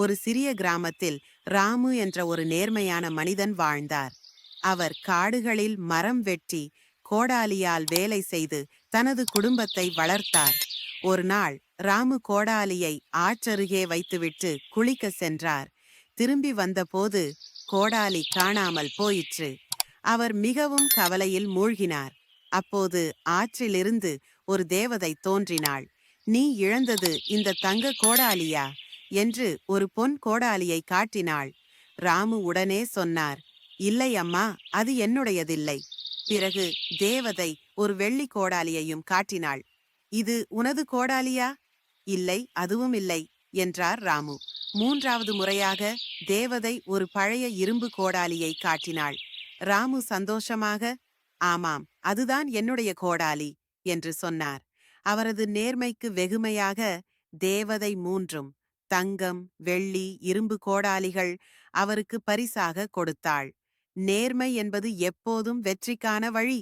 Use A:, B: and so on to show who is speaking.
A: ஒரு சிறிய கிராமத்தில் ராமு என்ற ஒரு நேர்மையான மனிதன் வாழ்ந்தார். அவர் காடுகளில் மரம் வெட்டி கோடாலியால் வேலை செய்து தனது குடும்பத்தை வளர்த்தார். ஒரு நாள் ராமு கோடாலியை ஆற்றருகே வைத்துவிட்டு குளிக்க சென்றார். திரும்பி வந்தபோது கோடாலி காணாமல் போயிற்று. அவர் மிகவும் கவலையில் மூழ்கினார். அப்போது ஆற்றிலிருந்து ஒரு தேவதை தோன்றினாள். நீ இழந்தது இந்த தங்க கோடாலியா? என்று ஒரு பொன் கோடாலியை காட்டினாள். ராமு உடனே சொன்னார் இல்லை அம்மா அது என்னுடையதில்லை. பிறகு தேவதை ஒரு வெள்ளி கோடாலியையும் காட்டினாள். இது உனது கோடாலியா? இல்லை அதுவும் இல்லை என்றார் ராமு. மூன்றாவது முறையாக தேவதை ஒரு பழைய இரும்பு கோடாலியை காட்டினாள். ராமு சந்தோஷமாக ஆமாம் அதுதான் என்னுடைய கோடாலி என்று சொன்னார். அவரது நேர்மைக்கு வெகுமையாக தேவதை மூன்றும் தங்கம் வெள்ளி இரும்பு கோடாலிகள் அவருக்கு பரிசாக கொடுத்தாள். நேர்மை என்பது எப்போதும் வெற்றிக்கான வழி.